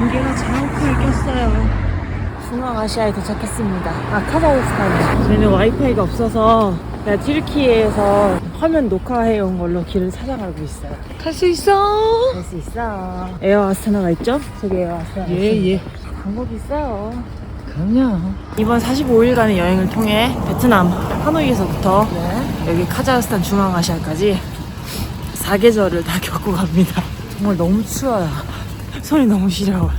안개가 자욱하게 꼈어요. 중앙아시아에 도착했습니다. 아, 카자흐스탄에. 저희는 와이파이가 없어서 그냥 튀르키예에서 화면 녹화해온 걸로 길을 찾아가고 있어요. 갈 수 있어. 갈 수 있어. 에어 아스타나가 있죠? 저기 에어 아스타나. 예, 예. 방법이 있어요. 그럼요. 이번 45일간의 여행을 통해 베트남 하노이에서부터 네. 여기 카자흐스탄 중앙아시아까지 사계절을 다 겪고 갑니다. 정말 너무 추워요. 손이 너무 시려워.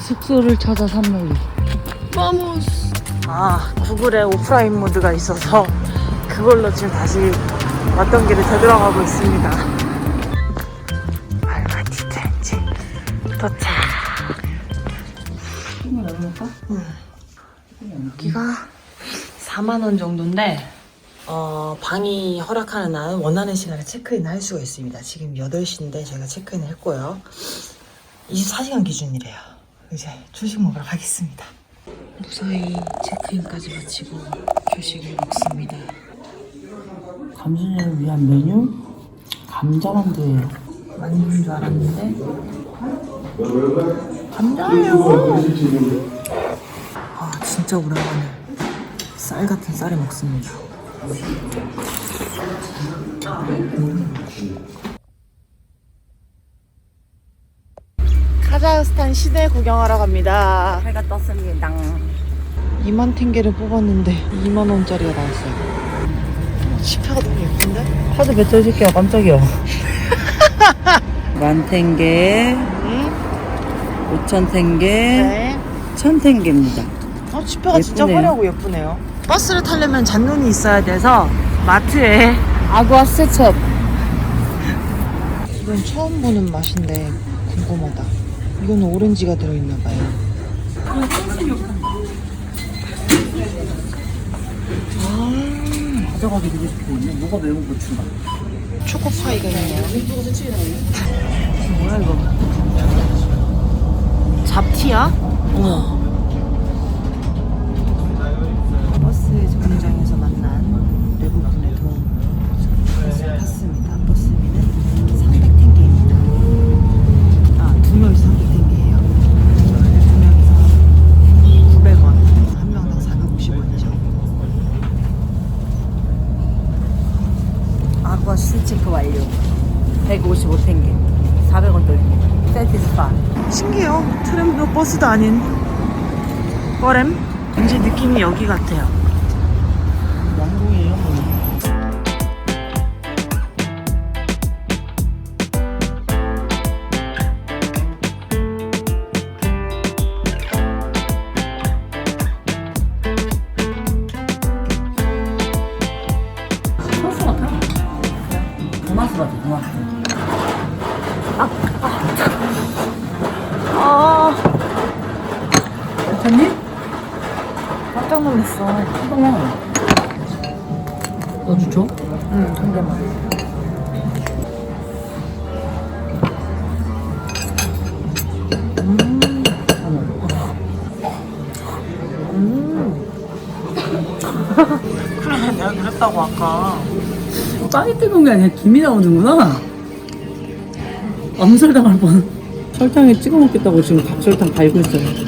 숙소를 찾아 산놀이. 마모스. 아, 구글에 오프라인 모드가 있어서 그걸로 지금 다시 왔던 길을 되돌아가고 있습니다. 알마티 트렌치 도착. 여기가 4만 원 정도인데 어, 방이 허락하는 한 원하는 시간에 체크인 할 수가 있습니다. 지금 8시인데 제가 체크인을 했고요. 24시간 기준이래요. 이제 조식 먹으러 가겠습니다. 무사히 체크인까지 마치고 교식을 먹습니다. 감순이를 위한 메뉴 감자만두예요. 만두인 줄 알았는데 감자예요. 아 진짜 오랜만에 쌀 같은 쌀을 먹습니다. 카자흐스탄 시내 구경하러 갑니다. 해가 떴습니다. 2만 탱게를 뽑았는데 2만 원짜리가 나왔어요. 지폐가 너무 예쁜데? 카드 배틀 새끼야 깜짝이야. 만 탱게, 응? 오천탱게, 네. 천 탱게입니다. 어, 지폐가 진짜 예쁘네요. 화려하고 예쁘네요. 버스를 타려면 잔눈이 있어야 돼서 마트에 아구아 세첩. 이건 처음 보는 맛인데 궁금하다. 이거는 오렌지가 들어있나 봐요. 가져가기 되게 좋거든요. 뭐가 매운 고추가. 초코파이가 있네요. 뭐야 이거? 잡티야? 어. 트램도 버스도 아닌 거램? 왠지 느낌이 여기 같아요. 깜짝 놀랐어. 잠깐만. 너 주죠? 응, 한 개만. 그래, 내가 그랬다고 아까. 빵이 뜨거운 게 아니라 김이 나오는구나. 암살당할 뻔. 설탕에 찍어 먹겠다고 지금 각설탕 갈고 있어요.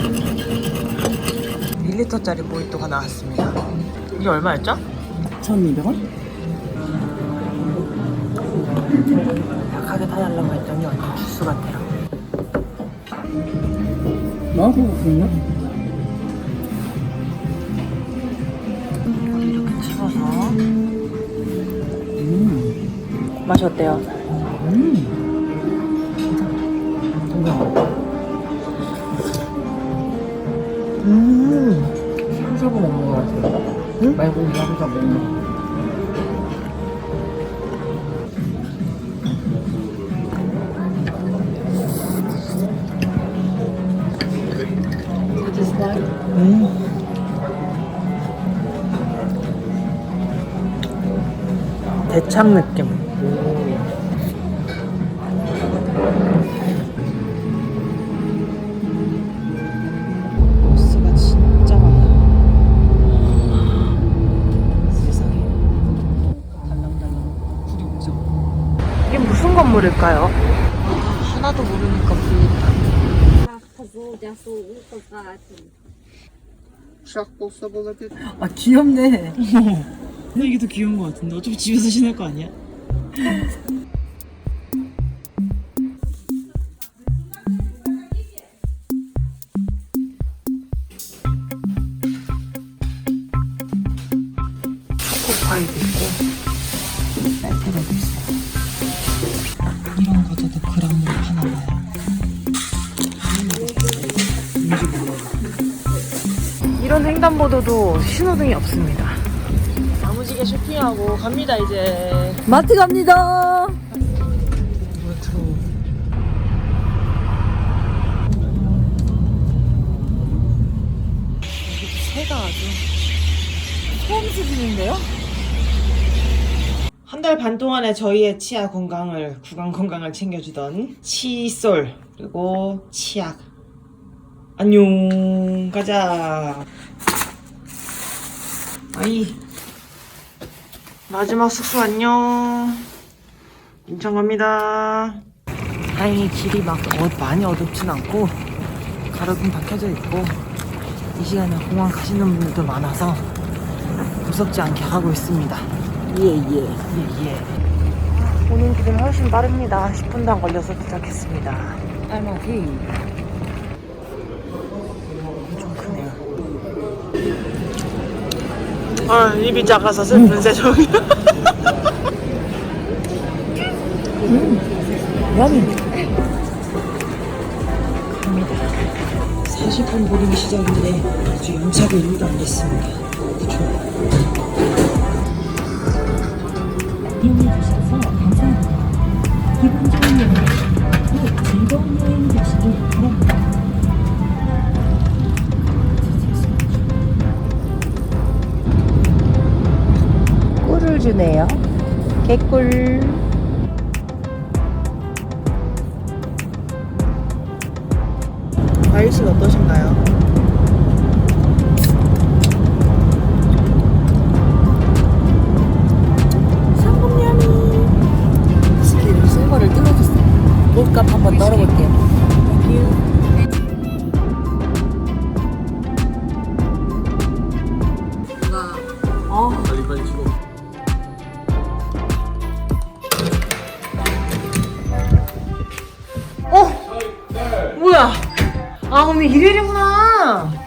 1리터짜리 모히또가 나왔습니다. 이게 얼마였죠? 1,200원? 약하게 타달라고 했더니 완전 주스 같아요. 나도? 이렇게 찍어서. 음. 맛이 어때요? 음. 음. 샤브샤브 먹는 거 같아. 응? 말고 샤브샤브 먹는 거. 음. 대참 느낌. 건물일까요? 하나도 모르니까 불린다. 아 귀엽네. 근데 이게 더 귀여운 것 같은데 어차피 집에서 신을 거 아니야? 초코파이도 있고 쌀테레도 있어 이런 횡단보도도 신호등이 없습니다. 야무지게 쇼핑하고 갑니다 이제. 마트 갑니다. 새가 아주 소음 수준인데요? 한 달 반 동안에 저희의 치아 건강을 구강 건강을 챙겨주던 치솔 그리고 치약 안녕. 가자. 아이. 마지막 숙소 안녕. 인천 갑니다. 다행히 길이 막 어, 많이 어둡진 않고 가로등 박혀져 있고 이 시간에 공항 가시는 분들도 많아서 무섭지 않게 가고 있습니다. 예예. 예예. 오는 길은 훨씬 빠릅니다. 10분도 안 걸려서 도착했습니다. 좀 크네요 아 입이 작아서 슬픈 야미. 갑니다 40분 보름 시작인데 아주 연착이 1도 안 됐습니다. 좋아 주네요. 개꿀. 과일식 어떠신가요? 스키를 쓴 거를 뜯어줬어. 옷값 한번 널어볼게요. 오늘 일요일이구나.